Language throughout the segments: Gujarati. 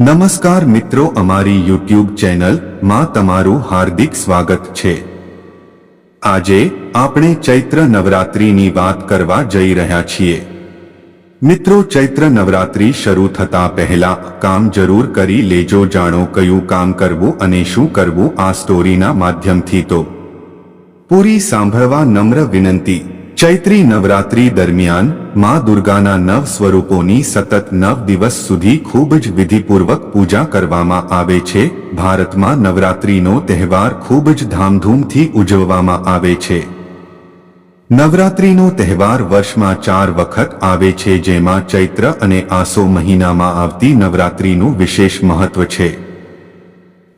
નમસ્કાર મિત્રો, અમારી યુટ્યુબ ચેનલમાં તમારું હાર્દિક સ્વાગત છે. આજે આપણે ચૈત્ર નવરાત્રિની વાત કરવા જઈ રહ્યા છીએ. મિત્રો, ચૈત્ર નવરાત્રિ શરૂ થતા પહેલા કામ જરૂર કરી લેજો, જાણો કયું કામ કરવું અને શું કરવું આ સ્ટોરીના માધ્યમથી તો. પૂરી સાંભળવા નમ્ર વિનંતી. ચૈત્રી નવરાત્રી દરમિયાનમાં દુર્ગાના નવ સ્વરૂપોની સતત નવ દિવસ સુધી ખૂબ જ વિધિપૂર્વક પૂજા કરવામાં આવે છે. ભારતમાં નવરાત્રીનો તહેવાર ખૂબ જ ધામધૂમથી ઉજવવામાં આવે છે. નવરાત્રીનો તહેવાર વર્ષમાં ચાર વખત આવે છે, જેમાં ચૈત્ર અને આસો મહિનામાં આવતી નવરાત્રીનું વિશેષ મહત્વ છે.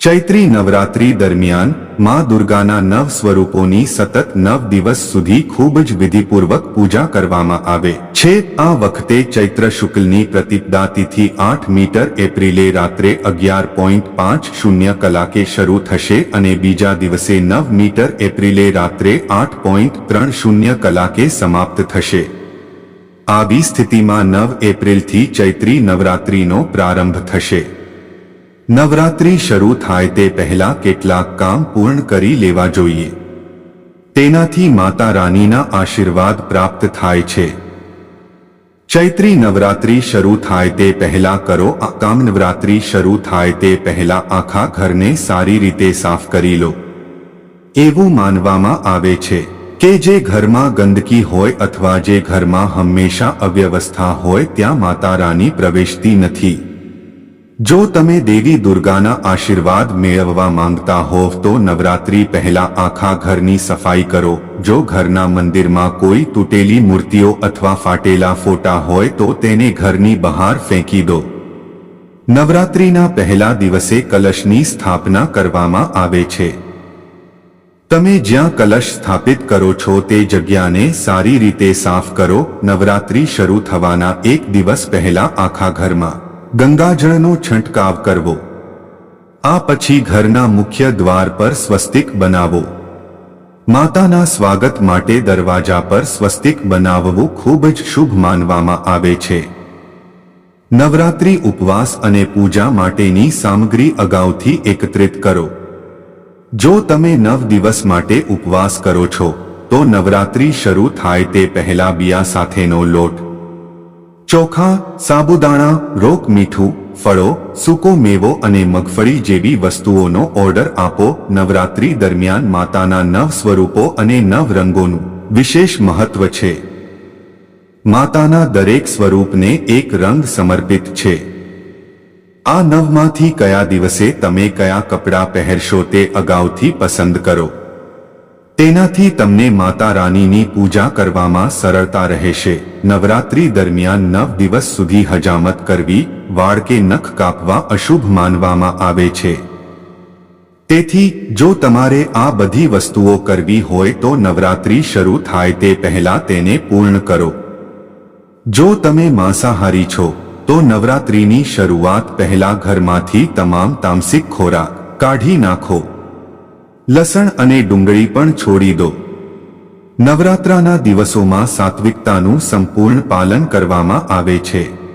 ચૈત્રી નવરાત્રી દરમિયાન માં દુર્ગાના નવ સ્વરૂપોની સતત નવ દિવસ સુધી ખૂબ જ વિધિપૂર્વક પૂજા કરવામાં આવે છે. આ વખતે ચૈત્ર શુક્લની પ્રતિપદા તિથિ આઠ મીટર એપ્રિલે રાત્રે અગિયાર પોઈન્ટ પાંચ શૂન્ય કલાકે શરૂ થશે અને બીજા દિવસે નવ મીટર એપ્રિલે રાત્રે આઠ પોઈન્ટ ત્રણ શૂન્ય કલાકે સમાપ્ત થશે. આવી સ્થિતિમાં નવ એપ્રિલથી ચૈત્રી નવરાત્રીનો પ્રારંભ થશે. નવરાત્રી શરૂ થાય તે પહેલા કેટલાક કામ પૂર્ણ કરી લેવા જોઈએ. તેનાથી માતા રાનીના આશીર્વાદ પ્રાપ્ત થાય છે. ચૈત્રી નવરાત્રી શરૂ થાય તે પહેલા કરો આ કામ. નવરાત્રી શરૂ થાય તે પહેલા આખા ઘરને સારી રીતે સાફ કરી લો. એવું માનવામાં આવે છે કે જે ઘરમાં ગંદકી હોય અથવા જે ઘરમાં હંમેશા અવ્યવસ્થા હોય ત્યાં માતા રાની પ્રવેશતી નથી. જો તમે દેવી દુર્ગાના આશીર્વાદ મેળવવા માંગતા હોવ તો નવરાત્રી પહેલા આખા ઘરની સફાઈ કરો. જો ઘરના મંદિરમાં કોઈ તૂટેલી મૂર્તિઓ અથવા ફાટેલા ફોટા હોય તો તેને ઘરની બહાર ફેંકી દો. નવરાત્રીના પહેલા દિવસે કલશની સ્થાપના કરવામાં આવે છે. તમે જ્યાં કલશ સ્થાપિત કરો છો તે જગ્યાને સારી રીતે સાફ કરો. નવરાત્રી શરૂ થવાના એક દિવસ પહેલા આખા ઘરમાં ગંગાજળનો છંટકાવ કરવો. આ પછી ઘરના મુખ્ય દ્વાર પર સ્વસ્તિક બનાવો. માતાના સ્વાગત માટે દરવાજા પર સ્વસ્તિક બનાવવું ખૂબ જ શુભ માનવામાં આવે છે. નવરાત્રી ઉપવાસ અને પૂજા માટેની સામગ્રી અગાઉથી એકત્રિત કરો. જો તમે નવ દિવસ માટે ઉપવાસ કરો છો, તો નવરાત્રી શરૂ થાય તે પહેલા બિયા સાથેનો લોટ ચોખા, સાબુદાણા, રોક મીઠું, ફળો, સૂકો મેવો અને મગફળી જેવી વસ્તુઓનો ઓર્ડર આપો નવરાત્રી દરમિયાન માતાના નવ સ્વરૂપો અને નવ રંગોનું. વિશેષ મહત્વ છે. માતાના દરેક સ્વરૂપને એક રંગ સમર્પિત છે. આ નવમાંથી કયા દિવસે તમે કયા કપડાં પહેરશો તે અગાઉથી પસંદ કરો. તેનાથી તમને માતા રાનીની પૂજા કરવામાં સરળતા રહેશે. નવરાત્રી દરમિયાન નવ દિવસ સુધી હજામત કરવી, વાળ કે નખ કાપવા અશુભ માનવામાં આવે છે. તેથી, જો તમારે આ બધી વસ્તુઓ કરવી હોય તો નવરાત્રી શરૂ થાય તે પહેલા તેને પૂર્ણ કરો. જો તમે માંસાહારી છો, તો નવરાત્રીની શરૂઆત પહેલા ઘરમાંથી તમામ તામસિક ખોરાક કાઢી નાખો. લસણ અને ડુંગળી પણ છોડી દો. નવરાત્રાના દિવસોમાં સાત્વિકતાનું સંપૂર્ણ પાલન કરવામાં આવે છે.